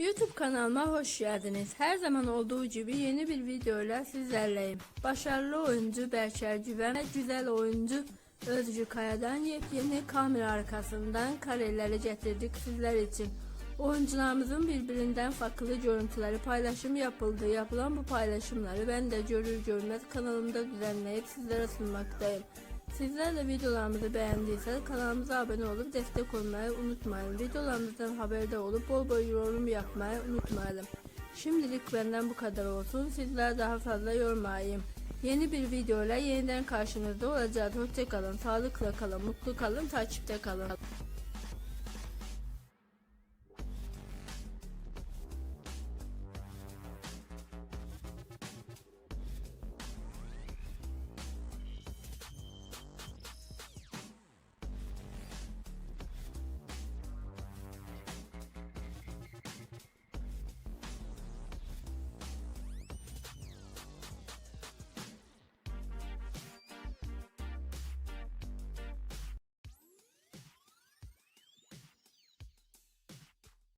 YouTube kanalıma hoş geldiniz. Her zaman olduğu gibi yeni bir videoyla sizlerleyim. Başarılı oyuncu Berker Güven ve güzel oyuncu Özgür Kaya'dan yepyeni kamera arkasından kareleri getirdik sizler için. Oyuncularımızın birbirinden farklı görüntüleri paylaşım yapıldı. Yapılan bu paylaşımları ben de görür görmez kanalımda düzenleyip sizlere sunmaktayım. Sizler de videolarımızı beğendiyseniz kanalımıza abone olup destek olmayı unutmayın. Videolarımızdan haberdar olup bol bol yorum yapmayı unutmayalım. Şimdilik benden bu kadar olsun. Sizler daha fazla yormayayım. Yeni bir videoyla yeniden karşınızda olacağız. Hoşçakalın, sağlıkla kalın, mutlu kalın, takipte kalın.